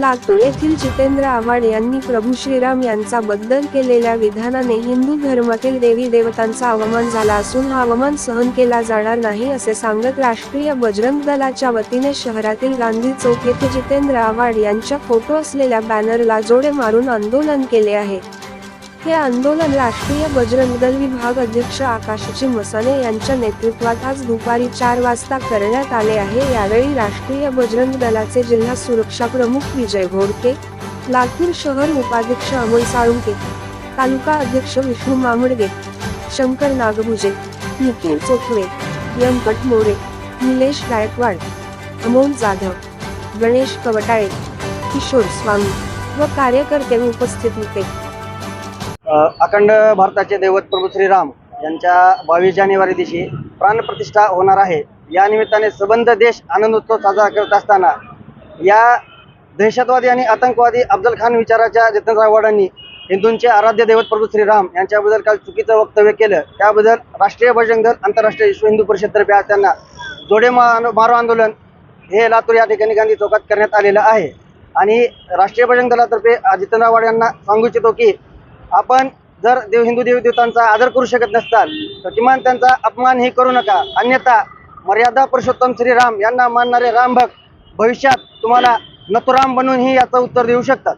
लातूर येथील जितेंद्र आव्हाड यांनी प्रभू श्रीराम यांचा बद्दल केलेल्या विधानाने हिंदू धर्मातील देवी देवतांचा अवमान झाला असून हा अवमान सहन केला जाणार नाही असे सांगत राष्ट्रीय बजरंग दलाच्या वतीने शहरातील गांधी चौक येथे जितेंद्र आव्हाड यांच्या फोटो असलेल्या बॅनरला जोडे मारून आंदोलन केले आहे. हे आंदोलन राष्ट्रीय बजरंग दल विभाग अध्यक्ष आकाशजी मसाने यांच्या नेतृत्वात आज दुपारी चार वाजता करण्यात आले आहे. यावेळी राष्ट्रीय बजरंग दलाचे जिल्हा सुरक्षा प्रमुख विजय घोडके लातूर शहर उपाध्यक्ष अमोल साळुंके तालुका अध्यक्ष विष्णू मामडगे शंकर नागभुजे निखिल चोखवे व्यंकट मोरे निलेश गायकवाड अमोल जाधव गणेश कवटाळे किशोर स्वामी व कार्यकर्ते उपस्थित होते. अखंड भारताचे दैवत प्रभू श्रीराम यांच्या बावीस जानेवारी दिवशी प्राणप्रतिष्ठा होणार आहे. या निमित्ताने सबंध देश आनंदोत्सव साजरा करत असताना या दहशतवादी आणि आतंकवादी अफजल खान विचाराच्या जितेंद्र वाडांनी हिंदूंचे आराध्य दैवत प्रभू श्रीराम यांच्याबद्दल काल चुकीचं वक्तव्य केलं. त्याबद्दल राष्ट्रीय बजरंग दल आंतरराष्ट्रीय विश्व हिंदू परिषदतर्फे आज त्यांना जोडे मारो आंदोलन हे लातूर या ठिकाणी गांधी चौकात करण्यात आलेलं आहे. आणि राष्ट्रीय बजरंग दलातर्फे आज वाड यांना सांगू इच्छितो की आपण जर देव हिंदू देवी देवतांचा आदर करू शकत नसताल तर किमान त्यांचा अपमान ही करू नका. अन्यथा मर्यादा पुरुषोत्तम श्रीराम यांना मानणारे रामभक्त भविष्यात तुम्हाला नथुराम बनूनही याचं उत्तर देऊ शकतात.